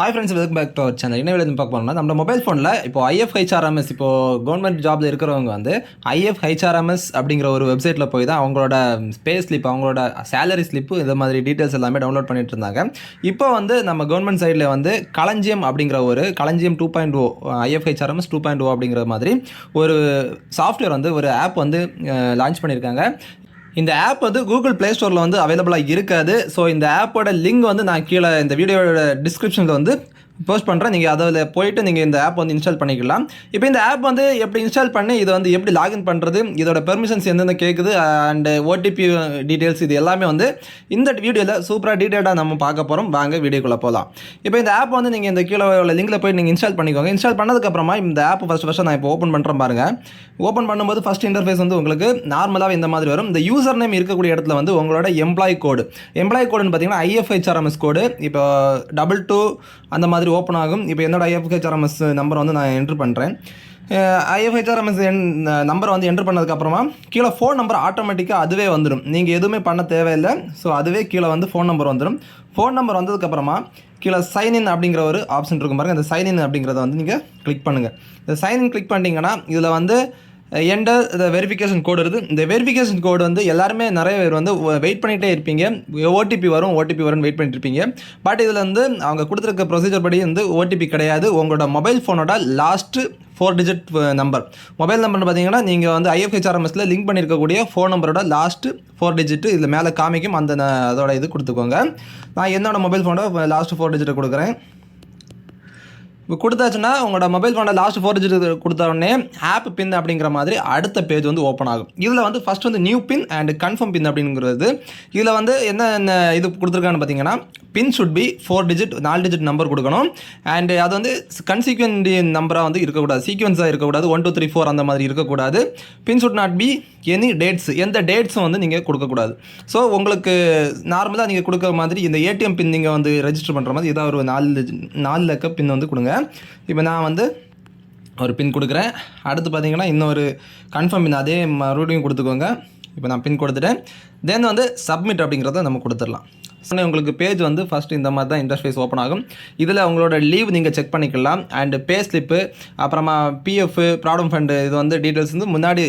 Hi friends welcome back to our channel என்ன வேலை பார்க்க போனோம்னா நம்ம மொபைல் ஃபோனில் இப்போ ஐஎஃப் ஹெச்ஆர்எம்எஸ் இப்போ கவர்மெண்ட் ஜாப்ல இருக்கிறவங்க வந்து ஐஎஃப் ஹெச்ஆர்எம்எஸ் அப்படிங்கிற ஒரு வெப்சைட்டில் போய் தான் அவங்களோட பே ஸ்லிப் அவங்களோட சேலரி ஸ்லிப்பு இந்த மாதிரி டீட்டெயில்ஸ் எல்லாமே டவுன்லோட் பண்ணிட்டு இருந்தாங்க. இப்போ வந்து நம்ம கவர்மெண்ட் சைடில் வந்து களஞ்சியம் அப்படிங்கிற ஒரு களஞ்சியம் two point o IFHRMS two point o அப்படிங்கிற மாதிரி ஒரு சாஃப்ட்வேர் வந்து ஒரு ஆப் வந்து லான்ச் பண்ணியிருக்காங்க. இந்த ஆப் வந்து கூகுள் ப்ளே ஸ்டோரில் வந்து அவைலபிளாக இருக்காது. ஸோ இந்த ஆப்போட லிங்க் வந்து நான் கீழே இந்த வீடியோட டிஸ்கிரிப்ஷனில் வந்து போஸ்ட் பண்ணுறேன் நீங்கள் அதில் போயிட்டு நீங்கள் இந்த ஆப் வந்து இன்ஸ்டால் பண்ணிக்கலாம். இப்போ இந்த ஆப் வந்து எப்படி இன்ஸ்டால் பண்ணி இதை வந்து எப்படி லாகின் பண்ணுறது இதோட பெர்மிஷன்ஸ் எந்தெந்த கேட்குது அண்டு ஓடிபி டீட்டெயில்ஸ் இது எல்லாமே வந்து இந்த வீடியோவில் சூப்பராக டீட்டெயிலாக நம்ம பார்க்க போகிறோம் வாங்க வீடியோக்குள்ளே போகலாம் இப்போ இந்த ஆப் வந்து நீங்கள் இந்த கீழே உள்ள லிங்கில் போய் நீங்கள் இன்ஸ்டால் பண்ணிக்கோங்க. இன்ஸ்டால் பண்ணதுக்கப்புறமா இந்த ஆப் ஃபஸ்ட் ஃபஸ்ட்டு நான் இப்போ ஓப்பன் பண்ணுறேன் பாருங்கள் ஓப்பன் பண்ணும்போது ஃபஸ்ட் இன்டர்ஃபேஸ் வந்து உங்களுக்கு நார்மலாக இந்த மாதிரி வரும். இந்த யூசர் நேம் இருக்கக்கூடிய இடத்துல வந்து உங்களோட எம்ப்ளாய் கோடு எம்ப்ளாய் கோடுன்னு பார்த்தீங்கன்னா ஐஎஃப்ஹெச்ஆர்எம்எஸ் கோடு இப்போ டபுள் டூ அந்த மாதிரி ஓப்பன் ஆகும். இப்போ என்னோட ஐஎஃப்ஹெச்ஆர்எம்எஸ் நம்பர் வந்து நான் என்ட்ரு பண்ணுறேன் ஐஎஃப்ஹெச்ஆர்எம்எஸ் என் நம்பரை வந்து என்ட்ரு பண்ணதுக்கப்புறமா கீழே ஃபோன் நம்பர் ஆட்டோமேட்டிக்காக அதுவே வந்துடும் நீங்கள் எதுவுமே பண்ண தேவையில்லை. ஸோ அதுவே கீழே வந்து ஃபோன் நம்பர் வந்துடும் ஃபோன் நம்பர் வந்ததுக்கப்புறமா கீழே சைன்இன் அப்படிங்கிற ஒரு ஆப்ஷன் இருக்கும் பாருங்கள் அந்த சைன்இன் அப்படிங்கிறத வந்து நீங்கள் கிளிக் பண்ணுங்கள் இந்த சைன்இன் கிளிக் பண்ணிட்டீங்கன்னா இதில் வந்து என்டர் இந்த வெரிஃபிகேஷன் கோடு இருக்குது இந்த வெரிஃபிகேஷன் கோடு வந்து எல்லாருமே நிறைய பேர் வந்து வெயிட் பண்ணிகிட்டே இருப்பீங்க. ஓடிபி வரும் ஓடிபி வரும்னு வெயிட் பண்ணிட்டு இருப்பீங்க. பட் இதில் வந்து அவங்க கொடுத்துருக்க ப்ரொசீஜர் படி வந்து ஓடிபி கிடையாது. உங்களோட மொபைல் ஃபோனோட last four digit number mobile நம்பர்னு பார்த்தீங்கன்னா நீங்கள் வந்து ஐஎஃப்ஹெச்ஆர்எம்எஸில் லிங்க் பண்ணியிருக்கக்கூடிய ஃபோன் நம்பரோட லாஸ்ட்டு ஃபோர் டிஜிட் இதில் மேலே காமிக்கும். அந்த அதோட இது கொடுத்துக்கோங்க. நான் என்னோட மொபைல் ஃபோனோட லாஸ்ட்டு ஃபோர் டிஜிட்டை கொடுக்குறேன். கொடுத்தாச்சுன்னா உங்களோட மொபைல் ஃபோனில் லாஸ்ட் ஃபோர் டிஜிட் கொடுத்த உடனே ஆப் பின் அப்படிங்கிற மாதிரி அடுத்த பேஜ் வந்து ஓப்பன் ஆகும். இதில் வந்து ஃபஸ்ட் வந்து new pin and confirm pin அப்படிங்கிறது. இதில் வந்து என்ன இது கொடுத்துருக்கான்னு பார்த்தீங்கன்னா pin should be four digit நாலு டிஜிட் நம்பர் கொடுக்கணும். அண்ட் அது வந்து கன்சிக்வன்டி நம்பராக வந்து இருக்கக்கூடாது. சீக்வன்ஸாக இருக்கக்கூடாது. ஒன் டூ த்ரீ ஃபோர் அந்த மாதிரி இருக்கக்கூடாது. Pin should not be any dates எந்த டேட்ஸும் வந்து நீங்கள் கொடுக்கக்கூடாது. ஸோ உங்களுக்கு நார்மலாக நீங்கள் கொடுக்குற மாதிரி இந்த ஏடிஎம் பின் நீங்கள் வந்து ரெஜிஸ்டர் பண்ணுற மாதிரி ஏதாவது ஒரு நாலு நாலு லக்க பின் வந்து கொடுங்க. இப்போ நான் வந்து ஒரு பின் கொடுக்குறேன். அடுத்து பார்த்தீங்கன்னா இன்னொரு கன்ஃபார்ம் பின் அதே மறுபடியும் கொடுத்துக்கோங்க. இப்போ நான் பின் கொடுத்துட்டேன். தென் வந்து சப்மிட் அப்படிங்கிறத நம்ம கொடுத்துடலாம். சொன்னேன் உங்களுக்கு பேஜ் வந்து ஃபஸ்ட்டு இந்த மாதிரி தான் இன்டர்ஃபேஸ் ஓப்பன் ஆகும். இதில் உங்களோட லீவ் நீங்கள் செக் பண்ணிக்கலாம். அண்ட் பே ஸ்லிப்பு அப்புறமா பிஎஃப் ப்ராப்ளம் ஃபண்டு இது வந்து டீட்டெயில்ஸ் வந்து முன்னாடி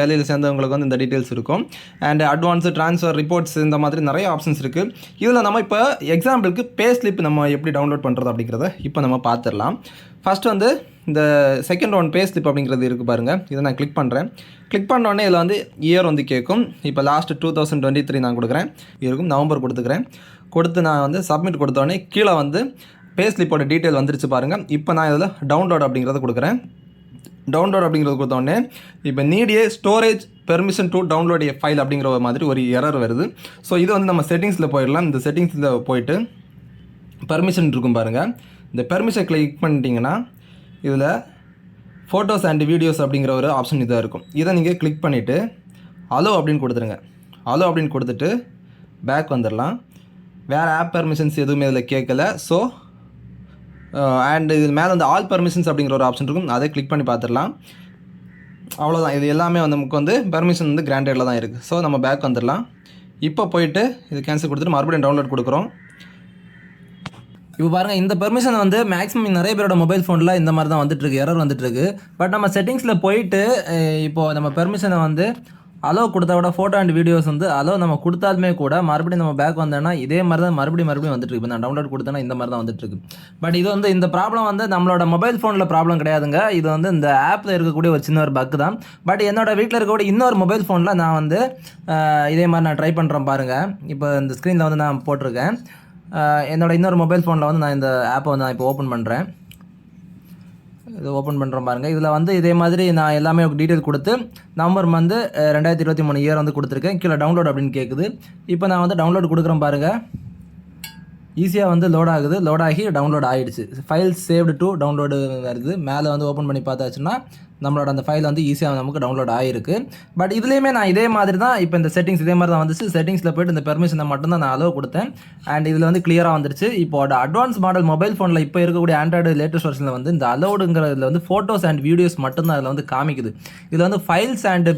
வேலையில் சேர்ந்தவங்களுக்கு வந்து இந்த டீட்டெயில்ஸ் இருக்கும். அண்டு அட்வான்ஸு ட்ரான்ஸ்ஃபர் ரிப்போர்ட்ஸ் இந்த மாதிரி நிறைய ஆப்ஷன்ஸ் இருக்குது இதில் நம்ம இப்போ எக்ஸாம்பிளுக்கு பே ஸ்லிப் நம்ம எப்படி டவுன்லோட் பண்ணுறது அப்படிங்கிறத இப்போ நம்ம பார்த்துடலாம். ஃபஸ்ட் வந்து இந்த செகண்ட் ஒன் பே ஸ்லிப் அப்படிங்கிறது இருக்குது பாருங்கள் இதை நான் கிளிக் பண்ணுறேன் கிளிக் பண்ணோடனே இதில் வந்து இயர் வந்து கேட்கும். இப்போ last two thousand twenty three நான் கொடுக்குறேன். இருக்கும் நவம்பர் கொடுத்துக்கிறேன். கொடுத்து நான் வந்து சப்மிட் கொடுத்தோடனே கீழே வந்து பே ஸ்லிப்போட டீட்டெயில் வந்துருச்சு பாருங்கள் இப்போ நான் இதில் டவுன்லோட் அப்படிங்கிறத கொடுக்குறேன். டவுன்லோட் அப்படிங்கிறது கொடுத்தோடனே இப்போ needs storage permission to download a file அப்படிங்கிற ஒரு மாதிரி ஒரு எரர் வருது. ஸோ இது வந்து நம்ம செட்டிங்ஸில் போயிடலாம். இந்த செட்டிங்ஸில் போயிட்டு பர்மிஷன் இருக்கும் பாருங்கள் இந்த பெர்மிஷன் கிளிக் பண்ணிட்டீங்கன்னா இதில் ஃபோட்டோஸ் அண்ட் வீடியோஸ் அப்படிங்கிற ஒரு ஆப்ஷன் இதாக இருக்கும். இதை நீங்கள் கிளிக் பண்ணிவிட்டு அலோ அப்படின்னு கொடுத்துருங்க. அலோ அப்படின்னு கொடுத்துட்டு பேக் வந்துடலாம். வேறு ஆப் பர்மிஷன்ஸ் எதுவுமே இதில் கேட்கல. ஸோ அண்ட் இது மேலே வந்து ஆல் பர்மிஷன்ஸ் அப்படிங்கிற ஒரு ஆப்ஷன் இருக்கும். அதை கிளிக் பண்ணி பார்த்துடலாம். அவ்வளோதான் இது எல்லாமே வந்து நமக்கு வந்து பெர்மிஷன் வந்து கிராண்டடில் தான் இருக்குது ஸோ நம்ம பேக் வந்துடலாம். இப்போ போயிட்டு இது கேன்சல் கொடுத்துட்டு மறுபடியும் டவுன்லோட் கொடுக்குறோம். இப்போ பாருங்கள் இந்த பெர்மிஷன் வந்து மேக்ஸிமம் நிறைய பேரோட மொபைல் ஃபோனில் இந்த மாதிரி தான் வந்துட்டுருக்கு எரர் வந்துட்டுருக்கு. பட் நம்ம செட்டிங்ஸில் போயிட்டு இப்போது நம்ம பெர்மிஷனை வந்து அலோ கொடுத்தா விட ஃபோட்டோ அண்ட் வீடியோஸ் வந்து அலோ நம்ம கொடுத்தாலுமே கூட மறுபடியும் நம்ம பேக் வந்தோன்னா இதே மாதிரி தான் மறுபடியும் மறுபடியும் வந்துட்டுருக்கு. இப்போ நான் டவுன்லோட் கொடுத்தேன்னா இந்த மாதிரி தான் வந்துட்டுருக்கு. பட் இது வந்து இந்த ப்ராப்ளம் வந்து நம்மளோட மொபைல் ஃபோனில் ப்ராப்ளம் கிடையாதுங்க. இது வந்து இந்த ஆப்பில் இருக்கக்கூடிய ஒரு சின்ன ஒரு பக் தான். பட் என்னோட வீட்டில் இருக்கக்கூடிய இன்னொரு மொபைல் ஃபோனில் நான் வந்து இதே மாதிரி நான் ட்ரை பண்ணுறேன் பாருங்கள் இப்போ இந்த ஸ்க்ரீனில் வந்து நான் போட்டிருக்கேன். என்னோட இன்னொரு மொபைல் ஃபோனில் வந்து நான் இந்த ஆப்பை வந்து நான் இப்போ ஓப்பன் பண்ணுறேன் இது ஓப்பன் பண்ணுறோம் பாருங்கள் இதில் வந்து இதே மாதிரி நான் எல்லாமே டீட்டெயில் கொடுத்து நம்பர் வந்து ரெண்டாயிரத்தி இருபத்தி மூணு இயர் வந்து கொடுத்துருக்கேன். கீழே டவுன்லோட் அப்படின்னு கேட்குது இப்போ நான் வந்து டவுன்லோட் கொடுக்குறேன் பாருங்கள் ஈஸியாக வந்து லோட் ஆகுது. லோட் ஆகி டவுன்லோட் ஆகிடுச்சு ஃபைல் சேவ்டு டு டவுன்லோடு வருது மேலே வந்து ஓப்பன் பண்ணி பார்த்தாச்சுன்னா நம்மளோட அந்த ஃபைல் வந்து ஈஸியாக நமக்கு டவுன்லோட் ஆகிருக்கு பட் இதுலேயுமே நான் இதே மாதிரி தான் இப்போ இந்த செட்டிங்ஸ் இதே மாதிரி தான் வந்துச்சு. செட்டிங்ஸில் போயிட்டு இந்த பெர்மிஷனை மட்டும் தான் நான் அலோவ் கொடுத்தேன். அண்ட் இதில் வந்து கிளியராக வந்துருச்சு. இப்போ அட்வான்ஸ் மாடல் மொபைல் ஃபோனில் இப்போ இருக்கக்கூடிய ஆண்ட்ராய்டு லேட்டஸ்ட் வருஷனில் வந்து இந்த அலோடுங்கிறதுல வந்து ஃபோட்டோஸ் அண்ட் வீடியோஸ் மட்டும்தான் அதில் வந்து காமிக்குது. இதில் வந்து files and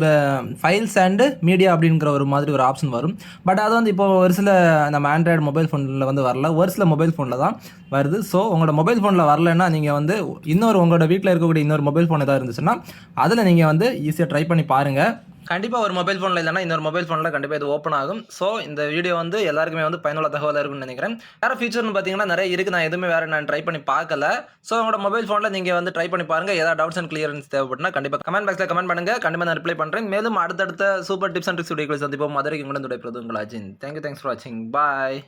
files and media அப்படிங்கிற ஒரு மாதிரி ஒரு ஆப்ஷன் வரும். பட் அது வந்து இப்போ ஒரு சில நம்ம ஆண்ட்ராய்டு மொபைல் ஃபோனில் வந்து வரல. ஒரு சில மொபைல் ஃபோனில் தான் வருது. ஸோ உங்களோட மொபைல் ஃபோனில் வரலன்னா நீங்கள் வந்து இன்னொரு உங்களோட வீட்டில் இருக்கக்கூடிய இன்னொரு மொபைல் ஃபோன் ஏதாவது இருந்துச்சுன்னா அதில் நீங்கள் வந்து ஈஸியாக ட்ரை பண்ணி பாருங்கள் கண்டிப்பாக ஒரு மொபைல் ஃபோனில் இல்லைனா இன்னொரு மொபைல் ஃபோனில் கண்டிப்பாக இது ஓப்பன் ஆகும். ஸோ இந்த வீடியோ வந்து எல்லாருக்குமே வந்து பயனுள்ள தகவலாக இருக்கும்னு நினைக்கிறேன். வேறு ஃபீச்சர்னு பார்த்தீங்கன்னா நிறைய இருக்குது நான் எதுவுமே வேறு நான் ட்ரை பண்ணி பார்க்கல. ஸோ உங்களோட மொபைல் ஃபோனில் நீங்கள் வந்து ட்ரை பண்ணி பாருங்கள் ஏதாவது டவுட்ஸ் அண்ட் கிளியரன்ஸ் தேவைப்பட்டுனா கண்டிப்பாக கமெண்ட் பாக்ஸில் கமெண்ட் பண்ணுங்கள் கண்டிப்பாக நான் ரிப்ளை பண்ணுறேன் மேலும் அடுத்தடுத்த சூப்பர் டிப்ஸ் அண்ட் ட்ரிக்ஸ் வீடியோக்கள் சந்திப்போம். மதுரைக்கு உங்களுடைய பிரது உங்கள் அஜின். தேங்க்யூ தேங்க்ஸ் ஃபார் வாட்சிங் பாய்